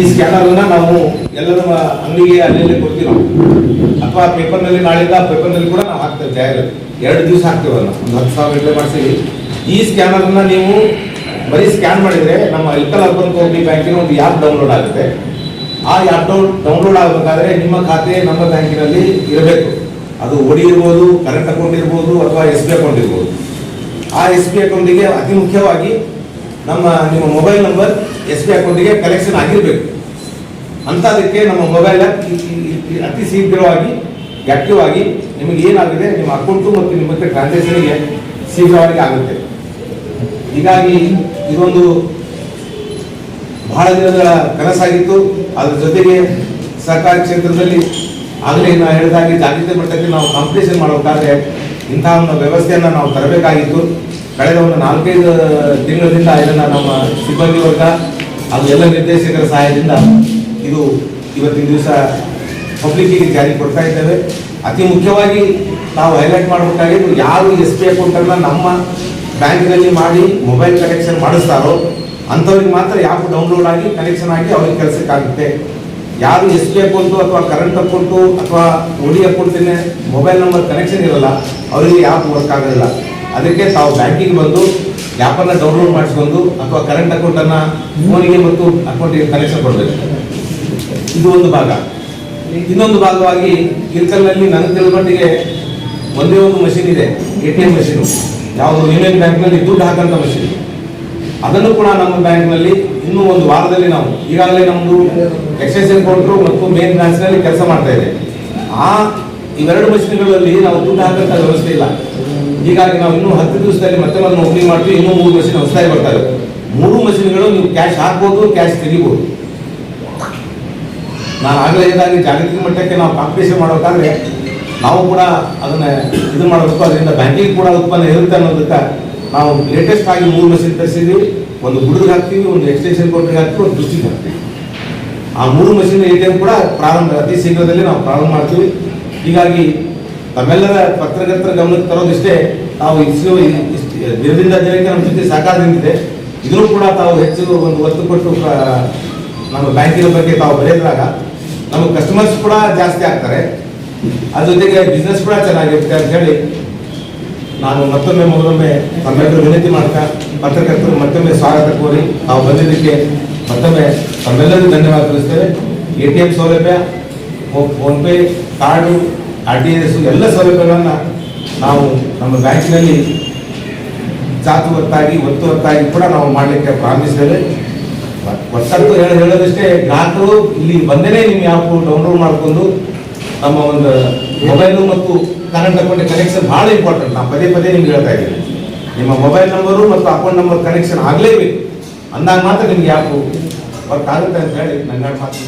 ಈ ಸ್ಕ್ಯಾನರ್ ಅನ್ನ ನಾವು ಎಲ್ಲರ ಅಂಗಡಿಗೆ ಅಲ್ಲೆಲ್ಲೇ ಕೊಡ್ತೀವಿ. ಅಥವಾ ಪೇಪರ್ನಲ್ಲಿ ಪೇಪರ್ ಪೇಪರ್ನಲ್ಲಿ ಕೂಡ ನಾವು ಹಾಕ್ತೇವೆ ಜಾಹೀರಾತು. ಎರಡು ದಿವಸ ಹಾಕ್ತೇವಲ್ಲ ಒಂದು ಹತ್ತು ಸಾವಿರ ಗಂಟೆ ಮಾಡ್ತೀವಿ ಈ ಸ್ಕ್ಯಾನರ್ನ ನೀವು ಬರೀ ಸ್ಕ್ಯಾನ್ ಮಾಡಿದರೆ ನಮ್ಮ ಇಲ್ಕಲ್ ಅರ್ಬನ್ ಕೋಪಿ ಬ್ಯಾಂಕಿನ ಒಂದು ಆ್ಯಪ್ ಡೌನ್ಲೋಡ್ ಆಗುತ್ತೆ. ಆ ಆ್ಯಪ್ ಡೌನ್, ಡೌನ್ಲೋಡ್ ಆಗಬೇಕಾದ್ರೆ ನಿಮ್ಮ ಖಾತೆ ನಮ್ಮ ಬ್ಯಾಂಕಿನಲ್ಲಿ ಇರಬೇಕು. ಅದು ಒಡಿ ಇರ್ಬೋದು ಕರೆಂಟ್ ಅಕೌಂಟ್ ಇರ್ಬೋದು ಅಥವಾ ಎಸ್ ಬಿ ಅಕೌಂಟ್ ಇರ್ಬೋದು. ಆ ಎಸ್ ಬಿ ಅಕೌಂಟಿಗೆ ಅತಿ ಮುಖ್ಯವಾಗಿ ನಮ್ಮ, ನಿಮ್ಮ ಮೊಬೈಲ್ ನಂಬರ್ ಎಸ್ ಬಿ ಅಕೌಂಟಿಗೆ ಕಲೆಕ್ಷನ್ ಆಗಿರಬೇಕು. ಅಂಥದಕ್ಕೆ ನಮ್ಮ ಮೊಬೈಲ್ ಅತಿ ಶೀಘ್ರವಾಗಿ ಆಕ್ಟಿವ್ ಆಗಿ ನಿಮಗೆ ಏನಾಗಿದೆ, ನಿಮ್ಮ ಅಕೌಂಟು ಮತ್ತು ನಿಮ್ಮ ಟ್ರಾನ್ಸಾಕ್ಷನ್ಗೆ ಶೀಘ್ರವಾಗಿ ಆಗುತ್ತೆ. ಹೀಗಾಗಿ ಇದೊಂದು ಬಹಳ ದಿನಗಳ ಕನಸಾಗಿತ್ತು. ಅದ್ರ ಜೊತೆಗೆ ಸರ್ಕಾರಿ ಕ್ಷೇತ್ರದಲ್ಲಿ ಆಗಲೇ ನಾವು ಹೇಳಿದಾಗೆ ಜಾಗೃತಿ ಮಟ್ಟಕ್ಕೆ ನಾವು ಕಾಂಪಿಟೇಷನ್ ಮಾಡಬೇಕಾದ್ರೆ ಇಂತಹ ಒಂದು ವ್ಯವಸ್ಥೆಯನ್ನು ನಾವು ತರಬೇಕಾಗಿತ್ತು. ಕಳೆದ ಒಂದು ನಾಲ್ಕೈದು ತಿಂಗಳಿಂದ ಇದನ್ನು ನಮ್ಮ ಸಿಬ್ಬಂದಿ ವರ್ಗ ಅದು ಎಲ್ಲ ನಿರ್ದೇಶಕರ ಸಹಾಯದಿಂದ ಇದು ಇವತ್ತಿನ ದಿವಸ ಪಬ್ಲಿಕ್ಕಿಗೆ ಜಾರಿ ಕೊಡ್ತಾ ಇದ್ದೇವೆ. ಅತಿ ಮುಖ್ಯವಾಗಿ ನಾವು ಹೈಲೈಟ್ ಮಾಡಬೇಕಾಗಿದ್ದು ಯಾರು ಎಸ್ ಪಿ ಅಕೌಂಟನ್ನು ನಮ್ಮ ಬ್ಯಾಂಕಿನಲ್ಲಿ ಮಾಡಿ ಮೊಬೈಲ್ ಕನೆಕ್ಷನ್ ಮಾಡಿಸ್ತಾರೋ ಅಂಥವ್ರಿಗೆ ಮಾತ್ರ ಯಾಪ್ ಡೌನ್ಲೋಡ್ ಆಗಿ ಕನೆಕ್ಷನ್ ಆಗಿ ಅವ್ರಿಗೆ ಕೆಲಸಕ್ಕಾಗುತ್ತೆ. ಯಾರು ಎಸ್ ಬಿ ಅಕೌಂಟು ಅಥವಾ ಕರೆಂಟ್ ಅಕೌಂಟು ಅಥವಾ ಓಡಿ ಅಕೌಂಟಿನ ಮೊಬೈಲ್ ನಂಬರ್ ಕನೆಕ್ಷನ್ ಇರಲ್ಲ, ಅವರಿಗೆ ಯಾಪ್ ವರ್ಕ್ ಆಗೋದಿಲ್ಲ. ಅದಕ್ಕೆ ತಾವು ಬ್ಯಾಂಕಿಗೆ ಬಂದು ಆ್ಯಪನ್ನು ಡೌನ್ಲೋಡ್ ಮಾಡಿಸ್ಕೊಂಡು, ಅಥವಾ ಕರೆಂಟ್ ಅಕೌಂಟನ್ನು ಫೋನಿಗೆ ಮತ್ತು ಅಕೌಂಟಿಗೆ ಕನೆಕ್ಷನ್ ಕೊಡಬೇಕು. ಇದು ಒಂದು ಭಾಗ. ಇನ್ನೊಂದು ಭಾಗವಾಗಿ ಕಿರ್ಕಲ್ನಲ್ಲಿ ನನ್ನ ತಿಳ್ಕೊಂಡಿಗೆ ಒಂದೇ ಒಂದು ಮಷಿನ್ ಇದೆ ಎ ಟಿ ಎಂ ಮಷೀನು ಯಾವುದು ಯೂನಿಯನ್ ಬ್ಯಾಂಕ್ನಲ್ಲಿ ದುಡ್ಡು ಹಾಕಂತ ಮಷೀನ್ ಅದನ್ನು ಕೂಡ ನಮ್ಮ ಬ್ಯಾಂಕ್ನಲ್ಲಿ ಇನ್ನೂ ಒಂದು ವಾರದಲ್ಲಿ ನಾವು ಈಗಾಗಲೇ ನಮ್ಮದು ಎಕ್ಸ್ಟೆನ್ಷನ್ ಕೌಂಟ್ರು ಮತ್ತು ಮೇನ್ ಬ್ರಾಂಚ್ನಲ್ಲಿ ಕೆಲಸ ಮಾಡ್ತಾ ಇದೆ. ಆ ಇವೆರಡು ಮಷಿನ್ಗಳಲ್ಲಿ ನಾವು ದುಡ್ಡು ಹಾಕಂತ ವ್ಯವಸ್ಥೆ ಇಲ್ಲ. ಹೀಗಾಗಿ ನಾವು ಇನ್ನೂ ಹತ್ತು ದಿವಸದಲ್ಲಿ ಮತ್ತೆ ಒಂದು ಓಪನಿಂಗ್ ಮಾಡ್ತೀವಿ, ಇನ್ನೂ ಮೂರು ಮಷಿನ್ ಹೊಸದಾಗಿ ಬರ್ತವೆ ಮೂರು ಮಷಿನ್ಗಳು ನೀವು ಕ್ಯಾಶ್ ಹಾಕ್ಬೋದು ಕ್ಯಾಶ್ ತೆಗಿಬೋದು. ನಾನು ಆಗಲೇ ಇದ್ದಾಗಿ ಜಾಗತಿಕ ಮಟ್ಟಕ್ಕೆ ನಾವು ಕಾಂಪಿಟೇಷನ್ ಮಾಡಬೇಕಾದ್ರೆ ನಾವು ಕೂಡ ಅದನ್ನ ಇದು ಮಾಡಬೇಕು, ಅದರಿಂದ ಬ್ಯಾಂಕಿಂಗ್ ಕೂಡ ಉತ್ಪನ್ನ ಇರುತ್ತೆ ಅನ್ನೋದಕ್ಕೆ ನಾವು ಲೇಟೆಸ್ಟ್ ಆಗಿ ಮೂರು ಮಷಿನ್ ತರಿಸಿದ್ವಿ. ಒಂದು ಗುಡಿಗೆ ಹಾಕ್ತೀವಿ, ಒಂದು ಎಕ್ಸ್ಟೆನ್ಷನ್ ಕೋರ್ಟ್ಗೆ ಹಾಕ್ತೀವಿ, ಒಂದು ದೃಷ್ಟಿಗೆ ಹಾಕ್ತೀವಿ. ಆ ಮೂರು ಮಷಿನ್ ಎ ಟಿ ಎಂ ಕೂಡ ಪ್ರಾರಂಭ ಅತಿ ಶೀಘ್ರದಲ್ಲಿ ನಾವು ಪ್ರಾರಂಭ ಮಾಡ್ತೀವಿ. ಹೀಗಾಗಿ ತಮ್ಮೆಲ್ಲರ ಪತ್ರಕರ್ತರ ಗಮನಕ್ಕೆ ತರೋದಿಷ್ಟೇ ನಾವು ಇಷ್ಟು ದಿನದಿಂದ ದಿನಕ್ಕೆ ನಮ್ಮ ಜೊತೆ ಸಹಕಾರದಿಂದಿದೆ ಇದನ್ನು ಕೂಡ ತಾವು ಹೆಚ್ಚು ಒಂದು ಒತ್ತು ಕೊಟ್ಟು ನಮ್ಮ ಬ್ಯಾಂಕಿನ ಬಗ್ಗೆ ತಾವು ಬರೆಯದಾಗ ನಮ್ಮ ಕಸ್ಟಮರ್ಸ್ ಕೂಡ ಜಾಸ್ತಿ ಆಗ್ತಾರೆ. ಅದ್ರ ಜೊತೆಗೆ ಬಿಸ್ನೆಸ್ ಕೂಡ ಚೆನ್ನಾಗಿರುತ್ತೆ ಅಂತ ಹೇಳಿ ನಾನು ಮತ್ತೊಮ್ಮೆ ಮೊದಲೊಮ್ಮೆ ತಮ್ಮೆಲ್ಲರೂ ವಿನಂತಿ ಮಾಡ್ತಾ ಪತ್ರಕರ್ತರು ಮತ್ತೊಮ್ಮೆ ಸ್ವಾಗತ ಕೋರಿ ನಾವು ಬಂದಿದ್ದಕ್ಕೆ ಮತ್ತೊಮ್ಮೆ ತಮ್ಮೆಲ್ಲರಿಗೂ ಧನ್ಯವಾದ ತಿಳಿಸ್ತೇವೆ. ಎ ಟಿ ಎಂ ಸೌಲಭ್ಯ PhonePe, card, R T S ಎಲ್ಲ ಸೌಲಭ್ಯಗಳನ್ನು ನಾವು ನಮ್ಮ ಬ್ಯಾಂಕಿನಲ್ಲಿ ಜಾತು ಹೊತ್ತಾಗಿ, ಒತ್ತು ಹೊತ್ತಾಗಿ ಕೂಡ ನಾವು ಮಾಡಲಿಕ್ಕೆ ಪ್ರಾರಂಭಿಸ್ತೇವೆ ಹೇಳ ಹೇಳೋದಷ್ಟೇ, ಗ್ರಾಹಕರು ಇಲ್ಲಿ ಬಂದೇನೆ ನಿಮ್ಮ ಆ್ಯಪ್ ಡೌನ್ಲೋಡ್ ಮಾಡಿಕೊಂಡು ನಮ್ಮ ಒಂದು ಮೊಬೈಲು ಮತ್ತು ಕರೆಂಟ್ ಅಕೌಂಟ್ ಕನೆಕ್ಷನ್ ಬಹಳ ಇಂಪಾರ್ಟೆಂಟ್ ನಾನು ಪದೇ ಪದೇ ನಿಮ್ಗೆ ಹೇಳ್ತಾ ಇದ್ದೀನಿ. ನಿಮ್ಮ ಮೊಬೈಲ್ ನಂಬರು ಮತ್ತು ಅಕೌಂಟ್ ನಂಬರ್ ಕನೆಕ್ಷನ್ ಆಗಲೇಬೇಕು ಅಂದಾಗ ಮಾತ್ರ ನಿಮ್ಗೆ ಯಾಕೆ ವರ್ಕ್ ಆಗುತ್ತೆ ಅಂತ ಹೇಳಿ ನನ್ನ ಮಾತು.